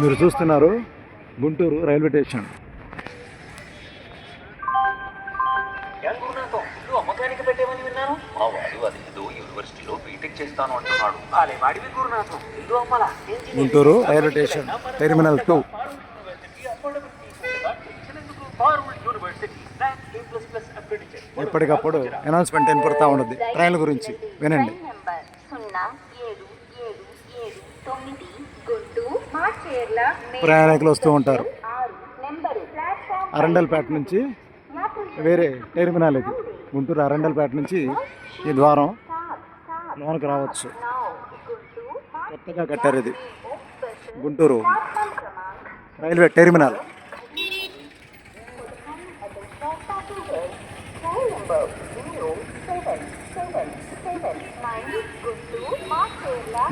మీరు చూస్తున్నారు Guntur railway station. Guntur railway station terminal two. ఎప్పటికప్పుడు అనౌన్స్మెంట్ వినపడతా ఉండదు ట్రైన్ల గురించి వినండి. సున్నా ఏడు ఏడు ఏడు తొమ్మిది ప్రయాణికులు వస్తూ ఉంటారు. అరండల్పేట నుంచి వేరే టెర్మినల్ ఇది గుంటూరు అరండల్పేట నుంచి ఈ ద్వారం లోనకి రావచ్చు. కొత్తగా కట్టారు ఇది. Guntur railway terminal.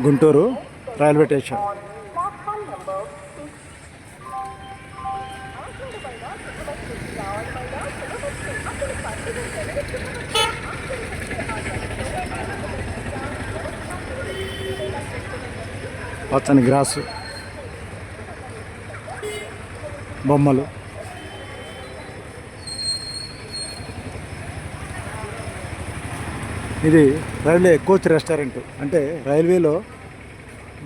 Guntur railway station. పచ్చని గ్రాసు బొమ్మలు. ఇది రైల్వే కోచ్ రెస్టారెంట్. అంటే రైల్వేలో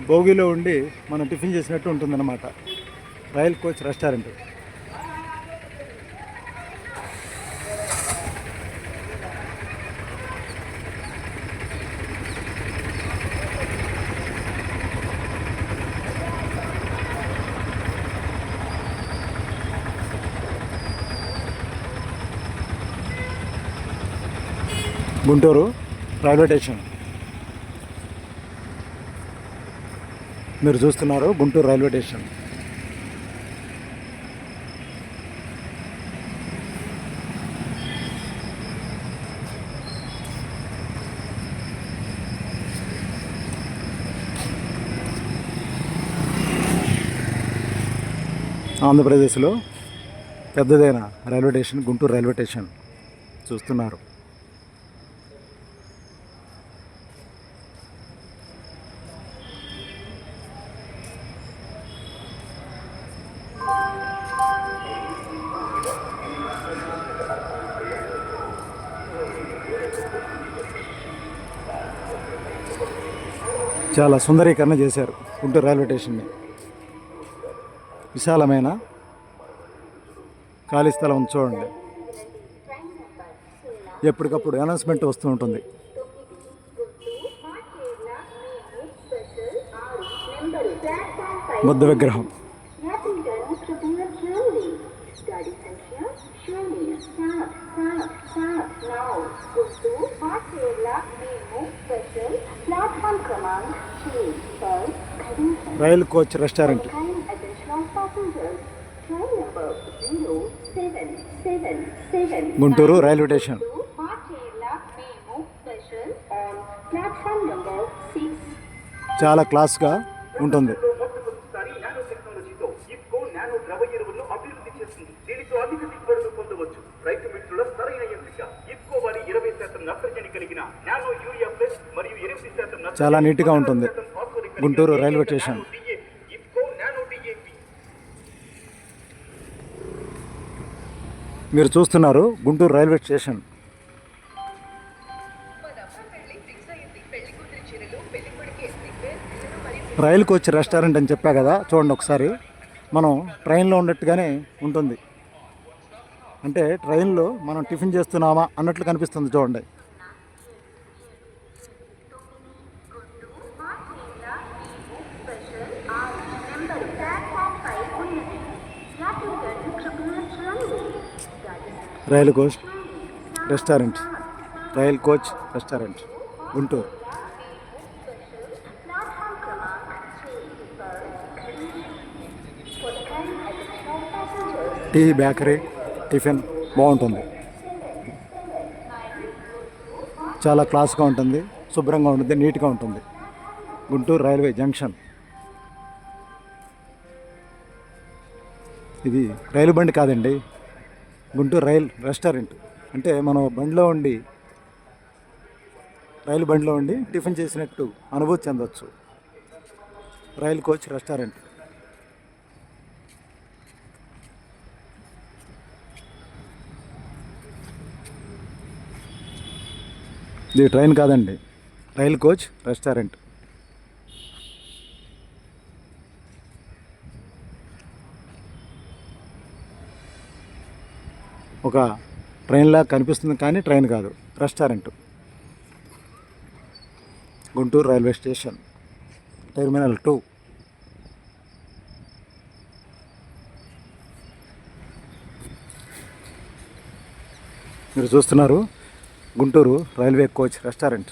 భోగిలో ఉండి మనం టిఫిన్ చేసినట్టు ఉంటుందన్నమాట. Rail coach restaurant. Guntur railway station. మీరు చూస్తున్నారు గుంటూరు రైల్వే స్టేషన్. ఆంధ్రప్రదేశ్లో పెద్దదైన railway station Guntur railway station చూస్తున్నారు. చాలా సుందరీకరణ చేశారు గుంటూరు రైల్వే స్టేషన్ని. విశాలమైన ఖాళీ స్థలం చూడండి. ఎప్పటికప్పుడు అనౌన్స్మెంట్ వస్తూ ఉంటుంది. బుద్ధ విగ్రహం. Rail coach restaurant. Guntur railway station. చాలా క్లాస్గా ఉంటుంది. అభివృద్ధి పొందవచ్చు రైతు మిత్రుల సరైన ఎంపిక ఇఫ్కో వారి ఇరవై శాతం నత్రజని కలిగిన నానో యూరియా ప్లస్ మరియు ఎనిమిది శాతం చాలా నీట్గా ఉంటుంది. Guntur railway station. మీరు చూస్తున్నారు Guntur railway station. Rail coach restaurant అని చెప్పా కదా చూడండి ఒకసారి. మనం ట్రైన్లో ఉన్నట్టుగానే ఉంటుంది. అంటే ట్రైన్లో మనం టిఫిన్ చేస్తున్నామా అన్నట్లు కనిపిస్తుంది చూడండి నెంబర్ ప్లాట్ఫామ్ పై ఉన్నది యాత్రికులను కృపగా చూడండి royal coach restaurant. Royal coach restaurant Guntur. Tea bakery tiffin బాగుంటుంది. చాలా క్లాస్గా ఉంటుంది శుభ్రంగా ఉంటుంది నీట్గా ఉంటుంది. Guntur railway junction. ఇది రైలు బండి కాదండి గుంటూరు రైల్ రెస్టారెంట్. అంటే మనం బండిలో ఉండి రైలు బండిలో ఉండి టిఫిన్ చేసినట్టు అనుభూతి చెందొచ్చు. Rail coach restaurant. ఇది ట్రైన్ కాదండి రైల్ కోచ్ రెస్టారెంట్. ఒక ట్రైన్లా కనిపిస్తుంది కానీ ట్రైన్ కాదు. Restaurant. Guntur railway station. Terminal two. మీరు చూస్తున్నారు Guntur railway coach restaurant.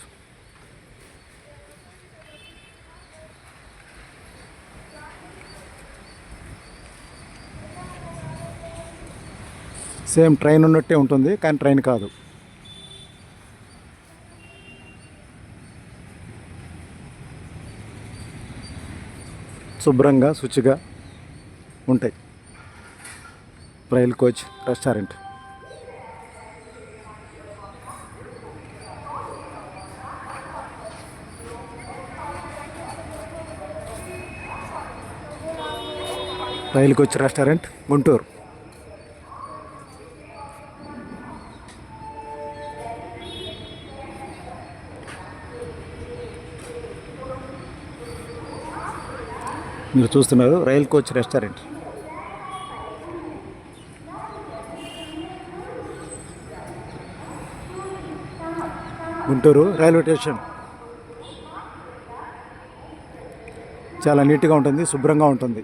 Same train ఉన్నట్టే ఉంటుంది కానీ ట్రైన్ కాదు. శుభ్రంగా శుచిగా ఉంటాయి. Rail coach restaurant. Rail coach restaurant Guntur. మీరు చూస్తున్నారు rail coach restaurant. Guntur railway station. చాలా నీట్గా ఉంటుంది శుభ్రంగా ఉంటుంది.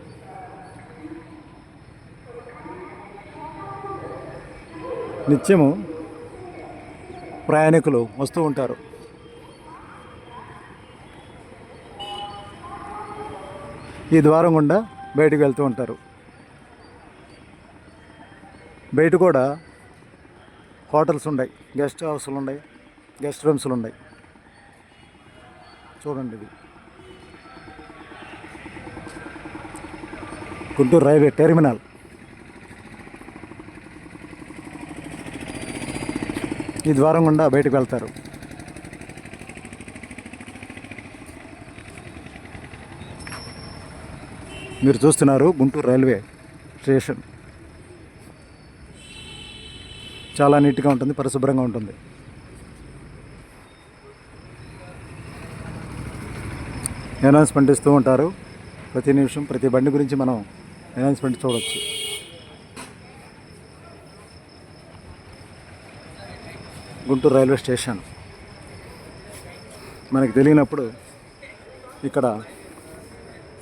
నిత్యము ప్రయాణికులు వస్తూ ఉంటారు. ఈ ద్వారం గుండా బయటకు వెళ్తూ ఉంటారు. బయట కూడా హోటల్స్ ఉన్నాయి. గెస్ట్ హౌస్లు ఉన్నాయి. గెస్ట్ రూమ్స్లు ఉన్నాయి. చూడండి ఇది. Guntur railway terminal. ఈ ద్వారం గుండా బయటకు వెళ్తారు. మీరు చూస్తున్నారు గుంటూరు రైల్వే స్టేషన్. చాలా నీట్గా ఉంటుంది పరిశుభ్రంగా ఉంటుంది. అనౌన్స్మెంట్ ఇస్తూ ఉంటారు. ప్రతి నిమిషం ప్రతి బండి గురించి మనం అనౌన్స్మెంట్ చూడవచ్చు గుంటూరు రైల్వే స్టేషన్. మనకి తెలియనప్పుడు ఇక్కడ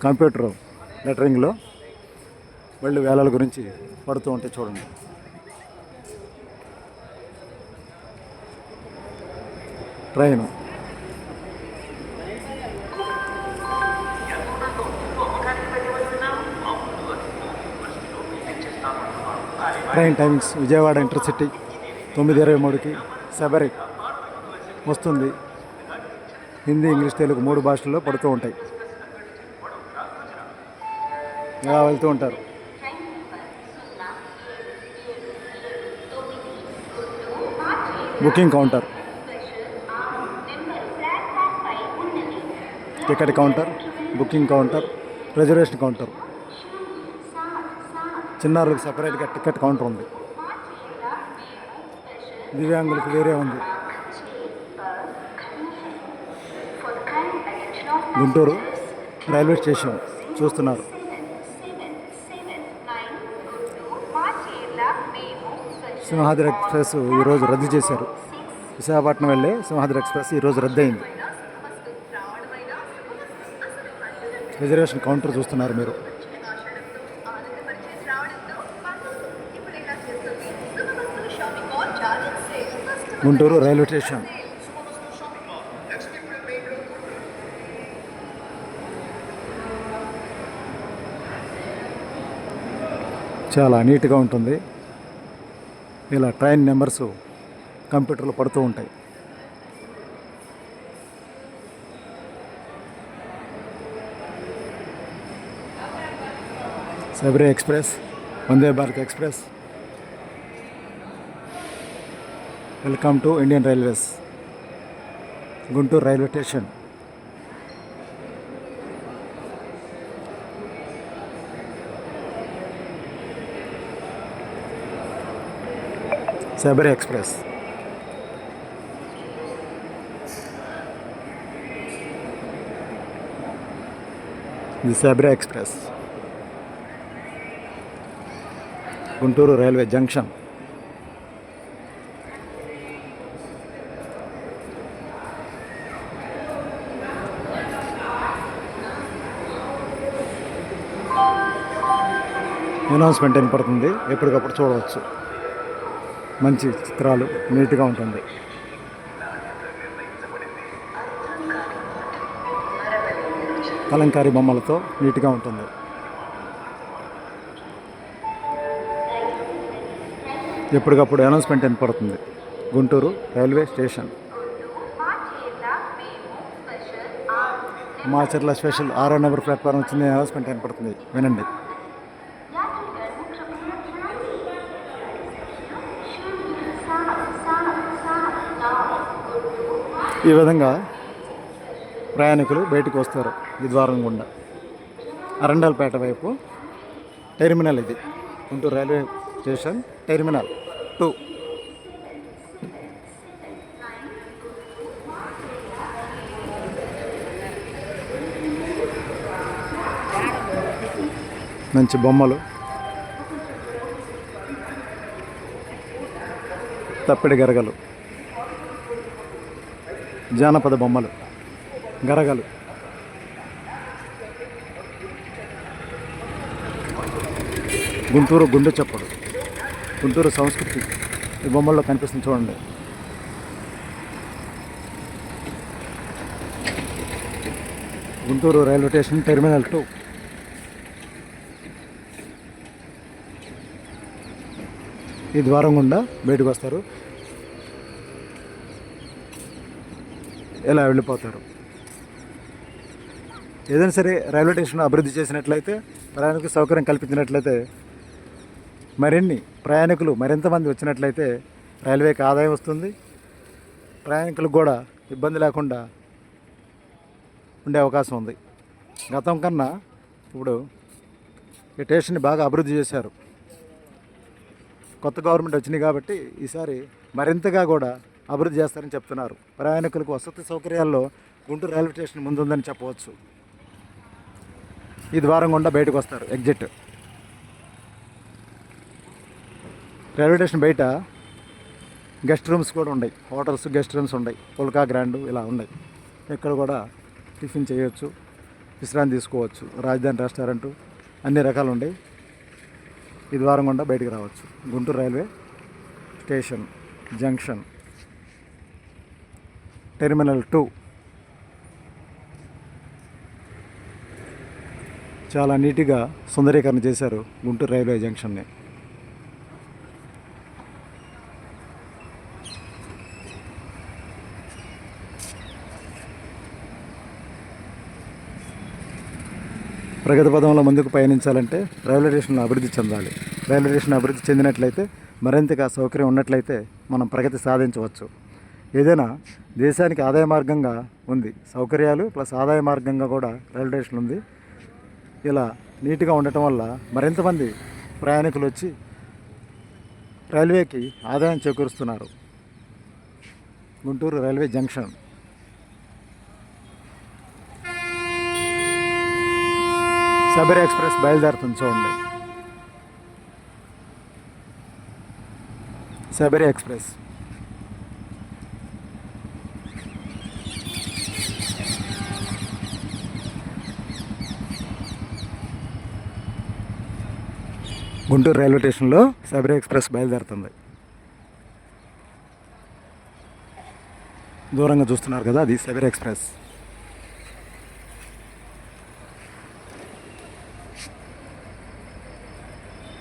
కంప్యూటర్ లెటరింగ్లో వాళ్ళు వేలాల గురించి పడుతూ ఉంటే చూడండి. Train. Train timings Vijayawada intercity తొమ్మిది ఇరవై మూడుకి శబరి వస్తుంది. హిందీ ఇంగ్లీష్ తెలుగు మూడు భాషల్లో పడుతూ ఉంటాయి. ఇలా వెళ్తూ ఉంటారు. Booking counter. Ticket counter booking counter reservation counter. చిన్నారులకు సపరేట్గా టికెట్ కౌంటర్ ఉంది. దివ్యాంగులకు వేరే ఉంది. గుంటూరు రైల్వే స్టేషన్ చూస్తున్నారు. సింహాద్రి ఎక్స్ప్రెస్ ఈరోజు రద్దు చేశారు. విశాఖపట్నం వెళ్ళే సింహాద్రి ఎక్స్ప్రెస్ ఈరోజు రద్దు అయింది రిజర్వేషన్ కౌంటర్ చూస్తున్నారు మీరు. Guntur railway station. చాలా నీట్గా ఉంటుంది. ఇలా ట్రైన్ నెంబర్స్ కంప్యూటర్లో పడుతూ ఉంటాయి. Sabari express Vande Bharat express. Welcome to Indian railways Guntur railway station. Sabari express ఇది Sabari express Guntur railway junction announcement వినపడుతుంది ఎప్పటికప్పుడు చూడవచ్చు. మంచి చిత్రాలు నీట్గా ఉంటుంది. కలంకారీ బొమ్మలతో నీట్గా ఉంటుంది. ఎప్పటికప్పుడు అనౌన్స్మెంట్ వినపడుతుంది గుంటూరు రైల్వే స్టేషన్. మా చేత స్పెషల్ మాచర్ల స్పెషల్ ఆరో నెంబర్ ప్లాట్ఫామ్ వచ్చింది అనౌన్స్మెంట్ వినపడుతుంది వినండి. ఈ విధంగా ప్రయాణికులు బయటకు వస్తారు ఈ ద్వారం గుండా. అరండాల్పేట వైపు టెర్మినల్ ఇది. Guntur railway station terminal two. మంచి బొమ్మలు. తప్పిడి గరగలు. జానపద బొమ్మలు గరగలు. గుంటూరు గుండె చప్పుడు గుంటూరు సంస్కృతి ఈ బొమ్మల్లో కనిపిస్తుంది చూడండి. Guntur railway station terminal two. ఈ ద్వారం గుండా బయటకు వస్తారు. ఇలా వెళ్ళిపోతారు? ఏదైనా సరే రైల్వే స్టేషన్ అభివృద్ధి చేసినట్లయితే ప్రయాణికులకు సౌకర్యం కల్పించినట్లయితే మరిన్ని ప్రయాణికులు మరింతమంది వచ్చినట్లయితే రైల్వేకి ఆదాయం వస్తుంది. ప్రయాణికులకు కూడా ఇబ్బంది లేకుండా ఉండే అవకాశం ఉంది. గతం కన్నా ఇప్పుడు ఈ స్టేషన్ని బాగా అభివృద్ధి చేశారు. కొత్త గవర్నమెంట్ వచ్చినాయి కాబట్టి ఈసారి మరింతగా కూడా అభివృద్ధి చేస్తారని చెప్తున్నారు. ప్రయాణికులకు వసతి సౌకర్యాల్లో గుంటూరు రైల్వే స్టేషన్ ముందుందని చెప్పవచ్చు. ఈ ద్వారం గుండా బయటకు వస్తారు ఎగ్జిట్. రైల్వే స్టేషన్ బయట గెస్ట్ రూమ్స్ కూడా ఉన్నాయి. హోటల్స్ గెస్ట్ రూమ్స్ ఉన్నాయి. పుల్కా గ్రాండ్ ఇలా ఉన్నాయి. ఇక్కడ కూడా టిఫిన్ చేయొచ్చు విశ్రాంతి తీసుకోవచ్చు. రాజధాని రెస్టారెంట్ అన్ని రకాలు ఉన్నాయి. ఈ ద్వారం గుండా బయటకు రావచ్చు. Guntur railway station junction. Terminal two. చాలా నీట్గా సుందరీకరణ చేశారు గుంటూరు రైల్వే జంక్షన్ని. ప్రగతి పదంలో ముందుకు పయనించాలంటే రైల్వే స్టేషన్ అభివృద్ధి చెందాలి. రైల్వే స్టేషన్ అభివృద్ధి చెందినట్లయితే మరింతగా సౌకర్యం ఉన్నట్లయితే మనం ప్రగతి సాధించవచ్చు. ఏదైనా దేశానికి ఆదాయ మార్గంగా ఉంది. సౌకర్యాలు ప్లస్ ఆదాయ మార్గంగా కూడా రైల్వే స్టేషన్ ఉంది. ఇలా నీట్గా ఉండటం వల్ల మరింతమంది ప్రయాణికులు వచ్చి రైల్వేకి ఆదాయం చేకూరుస్తున్నారు. Guntur railway junction. Sabari express బయలుదేరుతుంది చూడండి. శబరి ఎక్స్ప్రెస్. గుంటూరు రైల్వే స్టేషన్లో శబరి ఎక్స్ప్రెస్ బయలుదేరుతుంది. దూరంగా చూస్తున్నారు కదా అది శబరి ఎక్స్ప్రెస్.